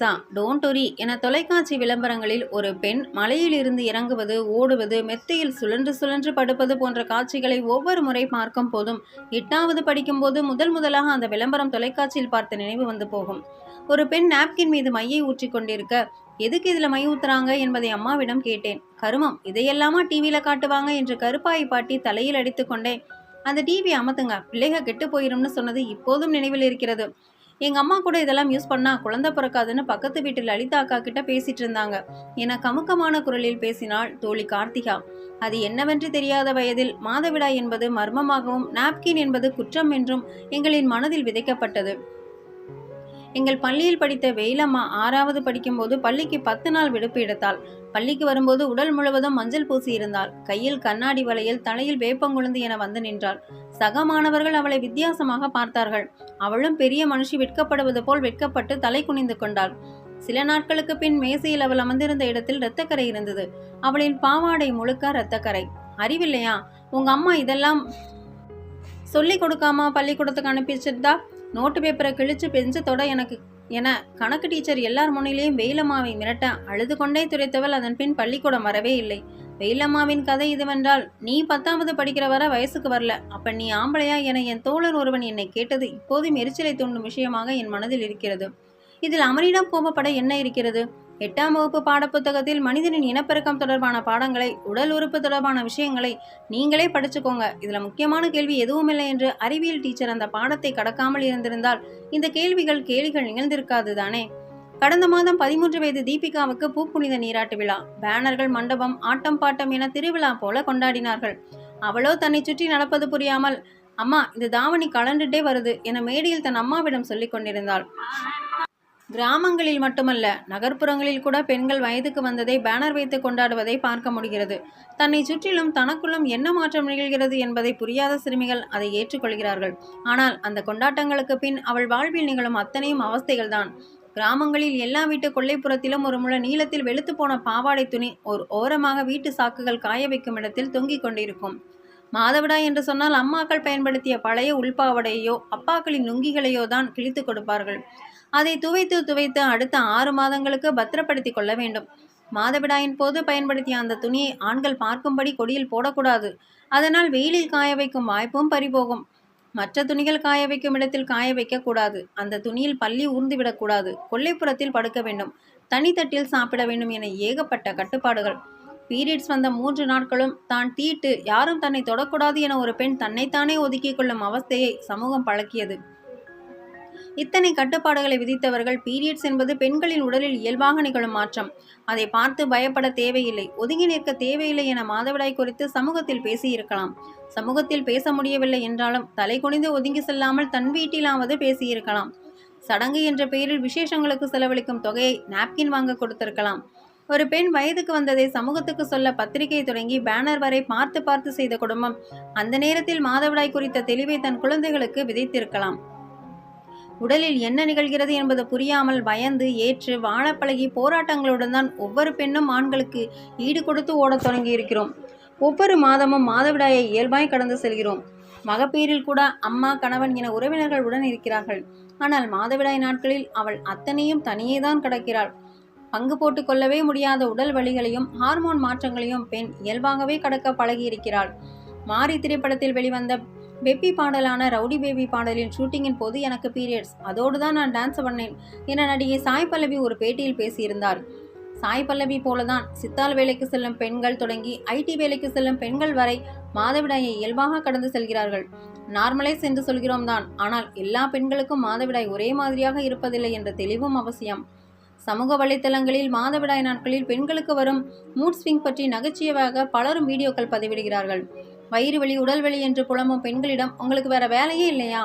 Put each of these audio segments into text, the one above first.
Pizza don't worry என தொலைக்காட்சி விளம்பரங்களில் ஒரு பெண் மலையிலிருந்து இறங்குவது ஓடுவது மெத்தையில் சுழன்று சுழன்று படுப்பது போன்ற காட்சிகளை ஒவ்வொரு முறை பார்க்கும் போதும் எட்டாவது படிக்கும்போது முதல் முதலாக அந்த விளம்பரம் தொலைக்காட்சியில் பார்த்த நினைவு வந்து போகும். ஒரு பெண் நாப்கின் மீது மையை ஊற்றி கொண்டிருக்க எதுக்கு இதில் மை ஊத்துறாங்க? என்பதை அம்மாவிடம் கேட்டேன். கருமம் இதையெல்லாமா டிவியில் காட்டுவாங்க? என்று கருப்பாயை பாட்டி தலையில் அடித்துக்கொண்டே அந்த டிவி அமத்துங்க பிள்ளைக கெட்டு போயிரும்னு சொன்னது இப்போதும் நினைவில் இருக்கிறது. எங்கள் அம்மா கூட இதெல்லாம் யூஸ் பண்ணால் குழந்தை பிறக்காதுன்னு பக்கத்து வீட்டில் லலிதா அக்கா கிட்ட பேசிட்டு இருந்தாங்க. என கமுக்கமான குரலில் பேசினாள் தோழி கார்த்திகா. அது என்னவென்று தெரியாத வயதில் மாதவிடாய் என்பது மர்மமாகவும் நாப்கின் என்பது குற்றம் என்றும் எங்களின் மனதில் விதைக்கப்பட்டது. எங்கள் பள்ளியில் படித்த வெயிலம்மா ஆறாவது படிக்கும்போது பள்ளிக்கு பத்து நாள் விடுப்பு எடுத்தாள். பள்ளிக்கு வரும்போது உடல் முழுவதும் மஞ்சள் பூசி இருந்தாள் கையில் கண்ணாடி வலையில் தலையில் வேப்பங்குழுந்து என வந்து நின்றாள். சக மாணவர்கள் அவளை வித்தியாசமாக பார்த்தார்கள். அவளும் பெரிய மனுஷி வெட்கப்படுவது போல் வெட்கப்பட்டு தலை குனிந்து கொண்டாள். சில நாட்களுக்கு பின் மேசையில் அவள் அமர்ந்திருந்த இடத்தில் இரத்தக்கரை இருந்தது. அவளின் பாவாடை முழுக்க இரத்தக்கரை. அறிவில்லையா? உங்க அம்மா இதெல்லாம் சொல்லி கொடுக்காம பள்ளிக்கூடத்துக்கு அனுப்பிச்சிருந்தா நோட்டு பேப்பரை கிழிச்சு பெஞ்சத்தோட எனக்கு என கணக்கு டீச்சர் எல்லார் முன்னிலையும் வெயிலம்மாவை மிரட்ட அழுது கொண்டே துரைத்தவள் அதன் பின் பள்ளிக்கூடம் வரவே இல்லை. வெயிலம்மாவின் கதை இதுவென்றால் நீ பத்தாவது படிக்கிற வர வயசுக்கு வரல. அப்ப நீ ஆம்பளையா என என் தோழர் ஒருவன் என்னை கேட்டது இப்போதும் எரிச்சலை தூண்டும் விஷயமாக என் மனதில் இருக்கிறது. இதில் அமரிடம் கோபப்பட என்ன இருக்கிறது? எட்டாம் வகுப்பு பாடப்புத்தகத்தில் மனிதனின் இனப்பெருக்கம் தொடர்பான பாடங்களை உடல் உறுப்பு தொடர்பான விஷயங்களை நீங்களே படிச்சுக்கோங்க. இதில் முக்கியமான கேள்வி எதுவும் இல்லை என்று அறிவியல் டீச்சர் அந்த பாடத்தை கடக்காமல் இருந்திருந்தால் இந்த கேள்விகள் கேலிகள் நிகழ்ந்திருக்காது தானே? கடந்த மாதம் பதிமூன்று வயது தீபிகாவுக்கு பூப்புனித நீராட்டு விழா. பேனர்கள் மண்டபம் ஆட்டம் பாட்டம் என திருவிழா போல கொண்டாடினார்கள். அவளோ தன்னை சுற்றி நடப்பது புரியாமல் அம்மா இந்த தாவணி கலண்டுட்டே வருது என மேடையில் தன் அம்மாவிடம் சொல்லிக் கொண்டிருந்தாள். கிராமங்களில் மட்டுமல்ல நகர்ப்புறங்களில் கூட பெண்கள் வயதுக்கு வந்ததை பேனர் வைத்து கொண்டாடுவதை பார்க்க முடிகிறது. தன்னை சுற்றிலும் தனக்குள்ளும் என்ன மாற்றம் நிகழ்கிறது என்பதை புரியாத சிறுமிகள் அதை ஏற்றுக்கொள்கிறார்கள். ஆனால் அந்த கொண்டாட்டங்களுக்கு பின் அவள் வாழ்வில் நிகழும் அத்தனையும் அவஸ்தைகள்தான். கிராமங்களில் எல்லா வீட்டு கொல்லைப்புறத்திலும் ஒரு முழ நீளத்தில் வெளுத்து போன பாவாடை துணி ஒரு ஓரமாக வீட்டு சாக்குகள் காய வைக்கும் இடத்தில் தொங்கிக் கொண்டிருக்கும். மாதவிடா என்று சொன்னால் அம்மாக்கள் பயன்படுத்திய பழைய உள்பாவடையோ அப்பாக்களின் நுங்கிகளையோ தான் கிழித்து கொடுப்பார்கள். அதை துவைத்து துவைத்து அடுத்த ஆறு மாதங்களுக்கு பத்திரப்படுத்தி கொள்ள வேண்டும். மாதவிடாயின் போது பயன்படுத்திய அந்த துணியை ஆண்கள் பார்க்கும்படி கொடியில் போடக்கூடாது. அதனால் வெயிலில் காய வைக்கும் வாய்ப்பும் பறிபோகும். மற்ற துணிகள் காய வைக்கும் இடத்தில் காய வைக்கக்கூடாது அந்த துணியில் பள்ளி ஊர்ந்துவிடக்கூடாது கொல்லைப்புறத்தில் படுக்க வேண்டும். தனித்தட்டில் சாப்பிட வேண்டும் என ஏகப்பட்ட கட்டுப்பாடுகள். பீரியட்ஸ் வந்த மூன்று நாட்களும் தான் தீட்டு யாரும் தன்னை தொடக்கூடாது என ஒரு பெண் தன்னைத்தானே ஒதுக்கிக் கொள்ளும் அவஸ்தையை சமூகம் பழக்கியது. இத்தனை கட்டுப்பாடுகளை விதித்தவர்கள் பீரியட்ஸ் என்பது பெண்களின் உடலில் இயல்பாக நிகழும் மாற்றம். அதை பார்த்து பயப்பட தேவையில்லை. ஒதுங்கி நிற்க தேவையில்லை என மாதவிடாய் குறித்து சமூகத்தில் பேசியிருக்கலாம். சமூகத்தில் பேச முடியவில்லை என்றாலும் தலை குனிந்து ஒதுங்கி செல்லாமல் தன் வீட்டிலாவது பேசியிருக்கலாம். சடங்கு என்ற பெயரில் விசேஷங்களுக்கு செலவழிக்கும் தொகையை நாப்கின் வாங்க கொடுத்திருக்கலாம். ஒரு பெண் வயதுக்கு வந்ததை சமூகத்துக்கு சொல்ல பத்திரிகை தொடங்கி பேனர் வரை பார்த்து பார்த்து செய்த குடும்பம் அந்த நேரத்தில் மாதவிடாய் குறித்த தெளிவை தன் குழந்தைகளுக்கு விதைத்திருக்கலாம். உடலில் என்ன நிகழ்கிறது என்பது புரியாமல் பயந்து ஏற்று வாழப்பழகி போராட்டங்களுடன் தான் ஒவ்வொரு பெண்ணும் ஆண்களுக்கு ஈடு கொடுத்து ஓடத் தொடங்கி இருக்கிறோம் ஒவ்வொரு மாதமும் மாதவிடாயை இயல்பாய் கடந்து செல்கிறோம். மகப்பேரில் கூட அம்மா கணவன் என உறவினர்கள் உடன் இருக்கிறார்கள். ஆனால் மாதவிடாய் நாட்களில் அவள் அத்தனையும் தனியே தான் கடக்கிறாள். பங்கு போட்டு கொள்ளவே முடியாத உடல் வலிகளையும் ஹார்மோன் மாற்றங்களையும் பெண் இயல்பாகவே கடக்க பழகியிருக்கிறாள். மாரி திரைப்படத்தில் வெளிவந்த பெப்பி பாடலான ரவுடி பேபி பாடலின் ஷூட்டிங்கின் போது எனக்கு பீரியட்ஸ். அதோடு தான் நான் டான்ஸ் பண்ணேன் என நடிகை சாய் பல்லவி ஒரு பேட்டியில் பேசியிருந்தார். சாய் பல்லவி போலதான் சித்தால் வேலைக்கு செல்லும் பெண்கள் தொடங்கி ஐடி வேலைக்கு செல்லும் பெண்கள் வரை மாதவிடாயை இயல்பாக கடந்து செல்கிறார்கள். நார்மலே சென்று சொல்கிறோம் தான். ஆனால் எல்லா பெண்களுக்கும் மாதவிடாய் ஒரே மாதிரியாக இருப்பதில்லை என்ற தெளிவும் அவசியம். சமூக வலைத்தளங்களில் மாதவிடாய் நாட்களில் பெண்களுக்கு வரும் மூட் ஸ்விங் பற்றி நகைச்சுவையாக பலரும் வீடியோக்கள் பதிவிடுகிறார்கள். வயிறு வலி உடல் வலி என்று புலம்பும் பெண்களிடம் உங்களுக்கு வேற வேலையே இல்லையா?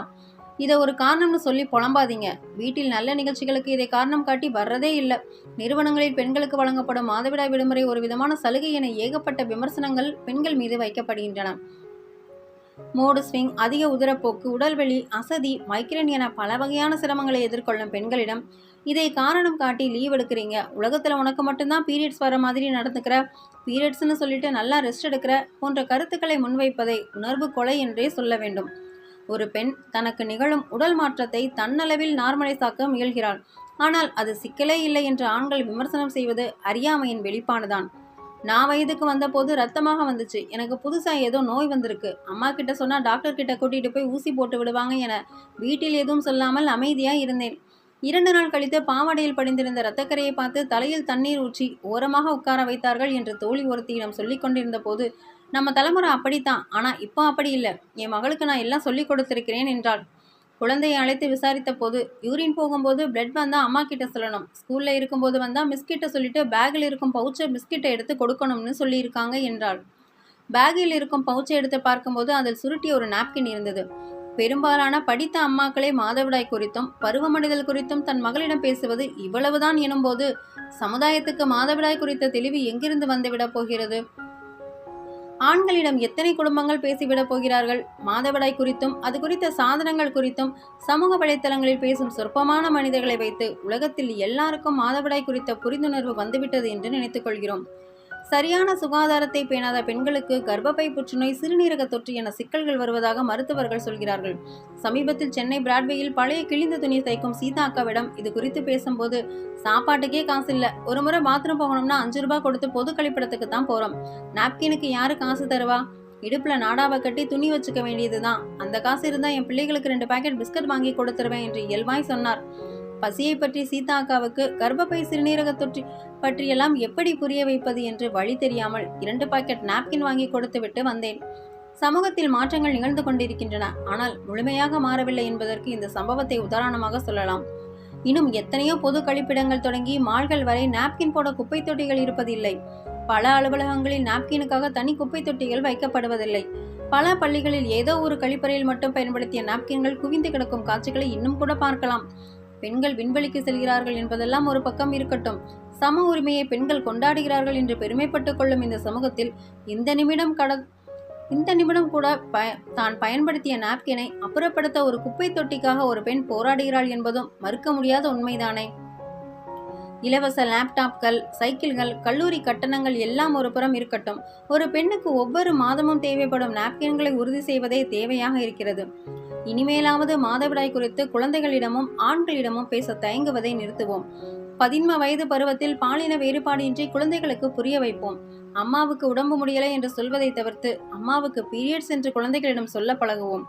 இதை ஒரு காரணம்னு சொல்லி புலம்பாதீங்க. வீட்டில் நல்ல நிகழ்ச்சிகளுக்கு இதை காரணம் காட்டி வர்றதே இல்லை. நிறுவனங்களில் பெண்களுக்கு வழங்கப்படும் மாதவிடாய் விடுமுறை ஒரு விதமான சலுகை என ஏகப்பட்ட விமர்சனங்கள் பெண்கள் மீது வைக்கப்படுகின்றன. மோடு ஸ்விங் அதிக உதரப்போக்கு உடல்வெளி அசதி மைக்ரேன் என பல வகையான சிரமங்களை எதிர்கொள்ளும் பெண்களிடம் இதை காரணம் காட்டி லீவ் எடுக்கிறீங்க. உலகத்தில் உனக்கு மட்டும்தான் பீரியட்ஸ் வர மாதிரி நடந்துக்கிற. பீரியட்ஸ்னு சொல்லிட்டு நல்லா ரெஸ்ட் எடுக்கிற போன்ற கருத்துக்களை முன்வைப்பதை உணர்வு கொலை என்றே சொல்ல வேண்டும். ஒரு பெண் தனக்கு நிகழும் உடல் மாற்றத்தை தன்னளவில் நார்மலைஸாக்க முயல்கிறாள். ஆனால் அது சிக்கலே இல்லை என்று ஆண்கள் விமர்சனம் செய்வது அறியாமையின் வெளிப்பாடுதான். நான் வயதுக்கு வந்தபோது ரத்தமாக வந்துச்சு. எனக்கு புதுசாக ஏதோ நோய் வந்திருக்கு. அம்மா கிட்ட சொன்னால் டாக்டர் கிட்ட கூட்டிகிட்டு போய் ஊசி போட்டு விடுவாங்க என வீட்டில் எதுவும் சொல்லாமல் அமைதியாக இருந்தேன். இரண்டு நாள் கழித்து பாவாடையில் படிந்திருந்த இரத்தக்கரையை பார்த்து தலையில் தண்ணீர் ஊற்றி ஓரமாக உட்கார வைத்தார்கள் என்று தோழி ஒருத்தியிடம் சொல்லிக் கொண்டிருந்த போது நம்ம தலைமுறை அப்படித்தான் ஆனால் இப்போ அப்படி இல்லை. என் மகளுக்கு நான் எல்லாம் சொல்லிக் கொடுத்திருக்கிறேன் என்றாள். குழந்தையை அழைத்து விசாரித்த போது யூரின் போகும்போது பிளட் வந்தால் அம்மா கிட்ட சொல்லணும். ஸ்கூலில் இருக்கும்போது வந்தால் மிஸ்கிட்ட சொல்லிட்டு பேக்கில் இருக்கும் பவுச்சை மிஸ்கிட்ட எடுத்து கொடுக்கணும்னு சொல்லியிருக்காங்க என்றாள். பேக்கில் இருக்கும் பவுச்சை எடுத்து பார்க்கும்போது அதில் சுருட்டி ஒரு நாப்கின் இருந்தது. பெரும்பாலான படித்த அம்மாக்களே மாதவிடாய் குறித்தும் பருவமடைதல் குறித்தும் தன் மகளிடம் பேசுவது இவ்வளவுதான் எனும்போது சமுதாயத்துக்கு மாதவிடாய் குறித்த தெளிவு எங்கிருந்து வந்துவிடப் போகிறது? ஆண்களிடம் எத்தனை குடும்பங்கள் பேசிவிடப் போகிறார்கள்? மாதவிடாய் குறித்தும் அது குறித்த சாதனங்கள் குறித்தும் சமூக வலைத்தளங்களில் பேசும் சொற்பமான மனிதர்களை வைத்து உலகத்தில் எல்லாருக்கும் மாதவிடாய் குறித்த புரிந்துணர்வு வந்துவிட்டது என்று நினைத்துக் கொள்கிறோம். சரியான சுகாதாரத்தை பேணாத பெண்களுக்கு கர்ப்பப்பை புற்றுநோய் சிறுநீரக தொற்று என சிக்கல்கள் வருவதாக மருத்துவர்கள் சொல்கிறார்கள். சமீபத்தில் சென்னை பிராட்வேயில் பழைய கிழிந்த துணி தைக்கும் சீதா அக்காவிடம் இது குறித்து பேசும்போது சாப்பாட்டுக்கே காசு இல்லை. ஒரு முறை பாத்ரூம் போகணும்னா அஞ்சு ரூபாய் கொடுத்து பொது கழிப்பிடத்துக்கு தான் போறோம். நாப்கினுக்கு யாரு காசு தருவா? இடுப்புல நாடாவை கட்டி துணி வச்சுக்க வேண்டியதுதான். அந்த காசு இருந்தா என் பிள்ளைகளுக்கு ரெண்டு பாக்கெட் பிஸ்கட் வாங்கி கொடுத்துருவேன் என்று இயல்பாய் சொன்னார். பசியை பற்றி சீதா அக்காவுக்கு கர்ப்பப்பை சிறுநீரக தொற்று பற்றியெல்லாம் எப்படி புரிய வைப்பது என்று வழி தெரியாமல் இரண்டு பாக்கெட் நாப்கின் வாங்கி கொடுத்துவிட்டு வந்தேன். சமூகத்தில் மாற்றங்கள் நிகழ்ந்து கொண்டிருக்கின்றன. ஆனால் முழுமையாக மாறவில்லை என்பதற்கு இந்த சம்பவத்தை உதாரணமாக சொல்லலாம். இன்னும் எத்தனையோ பொது கழிப்பிடங்கள் தொடங்கி மால்கள் வரை நாப்கின் போட குப்பை தொட்டிகள் இருப்பதில்லை. பல அலுவலகங்களில் நாப்கினுக்காக தனி குப்பை தொட்டிகள் வைக்கப்படுவதில்லை. பல பள்ளிகளில் ஏதோ ஒரு கழிப்பறையில் மட்டும் பயன்படுத்திய நாப்கின்கள் குவிந்து கிடக்கும் காட்சிகளை இன்னும் கூட பார்க்கலாம். பெண்கள் விண்வெளிக்கு செல்கிறார்கள் என்பதெல்லாம் ஒரு பக்கம் இருக்கட்டும். சம உரிமையை பெண்கள் கொண்டாடுகிறார்கள் என்று பெருமைப்பட்டுக் கொள்ளும் இந்த சமூகத்தில் இந்த நிமிடம் கட இந்த நிமிடம் கூட பய தான் பயன்படுத்திய நாப்கினை அப்புறப்படுத்த ஒரு குப்பை தொட்டிக்காக ஒரு பெண் போராடுகிறாள் என்பதும் மறுக்க முடியாத உண்மைதானே. இலவச லேப்டாப்கள் சைக்கிள்கள் கல்லூரி கட்டணங்கள் எல்லாம் ஒரு புறம் இருக்கட்டும். ஒரு பெண்ணுக்கு ஒவ்வொரு மாதமும் தேவைப்படும் நாப்கின்களை உறுதி செய்வதே தேவையாக இருக்கிறது. இனிமேலாவது மாதவிடாய் குறித்து குழந்தைகளிடமும் ஆண்களிடமும் பேச தயங்குவதை நிறுத்துவோம். பதின்ம வயது பருவத்தில் பாலின வேறுபாடின்றி குழந்தைகளுக்கு புரிய வைப்போம். அம்மாவுக்கு உடம்பு முடியலை என்று சொல்வதை தவிர்த்து அம்மாவுக்கு பீரியட்ஸ் என்று குழந்தைகளிடம் சொல்ல பழகுவோம்.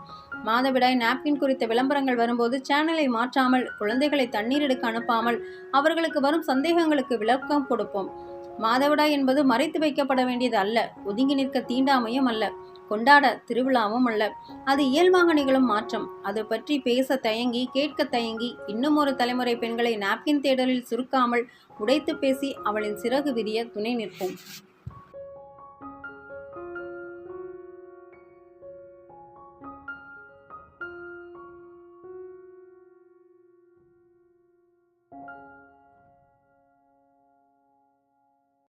மாதவிடாய் நாப்கின் குறித்த விளம்பரங்கள் வரும்போது சேனலை மாற்றாமல் குழந்தைகளை தண்ணீர் எடுக்க அனுப்பாமல் அவர்களுக்கு வரும் சந்தேகங்களுக்கு விளக்கம் கொடுப்போம். மாதவிடாய் என்பது மறைத்து வைக்கப்பட வேண்டியது அல்ல ஒதுங்கி நிற்க தீண்டாமையும் அல்ல. கொண்டாட திருவிழாவும் அல்ல. அது இயல்பாக நிகழும் மாற்றம். அது பற்றி பேச தயங்கி கேட்க தயங்கி இன்னும் ஒரு தலைமுறை பெண்களை நாப்கின் தேடலில் சுருக்காமல் உடைத்து பேசி அவளின் சிறகு விரிய துணை நிற்போம்.